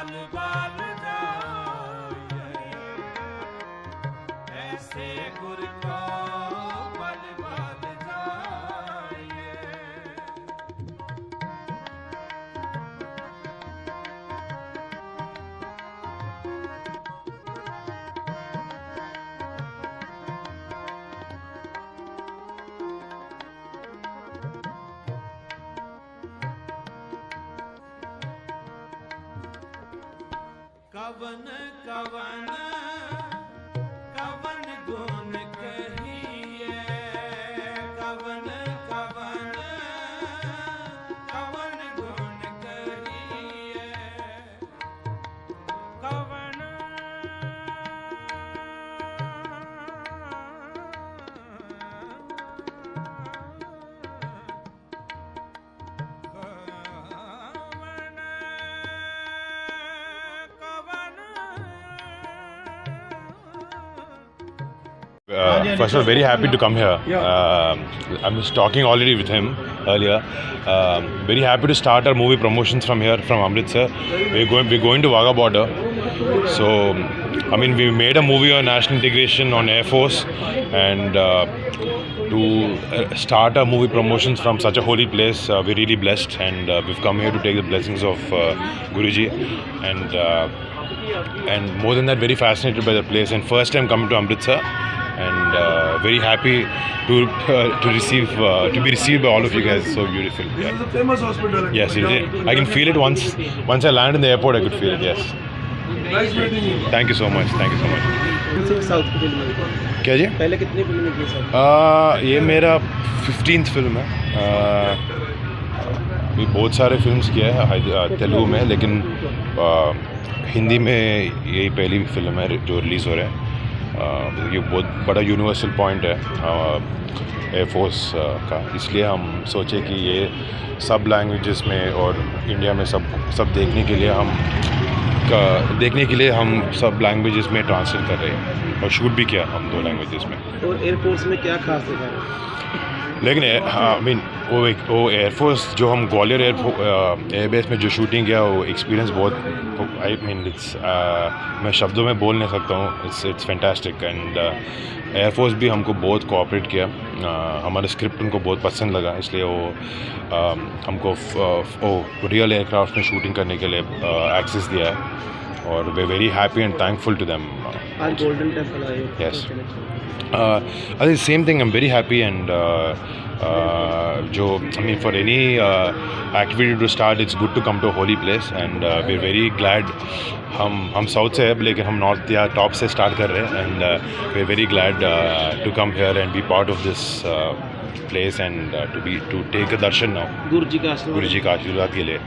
बाल बाल जाए ऐसे गुर को ਕਵਨ ਕਵਨ Uh, first of all, very happy to come here. Um I was talking already with him earlier. Um, very happy to start our movie promotions from here, from Amritsar. We're going, we're going to Wagah border. So, I mean, we made a movie on national integration on Air Force, and uh, to uh, start our movie promotions from such a holy place, uh, we're really blessed, and uh, we've come here to take the blessings of uh, Guruji, and. Uh, and more than that, very fascinated by the place. And first time coming to Amritsar, and uh, very happy to uh, to receive uh, to be received by all of you guys. So beautiful. Yeah. This is a famous hospital. Yes, it, Punjab. I can feel it once once I land in the airport. I could feel it. Yes. Nice meeting you. Thank you so much. Thank you so much. South की film क्या जी पहले कितनी फ़िल्में की sir आ, ये मेरा fifteenth film है अभी बहुत सारे फिल्म्स किया है तेलुगु में लेकिन आ, हिंदी में यही पहली फ़िल्म है जो रिलीज़ हो रहा है ये बहुत बड़ा यूनिवर्सल पॉइंट है एयरफोर्स का। इसलिए हम सोचे कि ये सब लैंग्वेजेस में और इंडिया में सब सब देखने के लिए हम, का, देखने के लिए हम सब लैंग्वेजेस में ट्रांसलेट कर रहे हैं। और शूट भी किया हम दो लैंग्वेजेस में। और एयरफोर्स में क्या खास दिखा लेकिन आई मीन वो एक वो एयरफोर्स जो हम ग्वालियर एयर एयरबेस में जो शूटिंग किया वो एक्सपीरियंस बहुत आई मीन इट्स मैं शब्दों में बोल नहीं सकता हूँ it's it's fantastic and air force भी हमको बहुत कोऑपरेट किया uh, हमारे स्क्रिप्ट उनको बहुत पसंद लगा इसलिए वो uh, हमको रियल एयरक्राफ्ट में शूटिंग करने के लिए एक्सेस दिया है। और वे very happy and thankful to them हो Yes. Uh, I think same thing. I'm very happy and uh, uh, जो I mean for any uh, activity to start, it's good to come to a holy place and uh, we're very glad. हम हम south से है लेकिन हम north या top से start कर रहे हैं and we are very glad to come here and be part of this place and to be to take a darshan now Guru ji का आशीर्वाद गुरु जी का आशीर्वाद के लिए.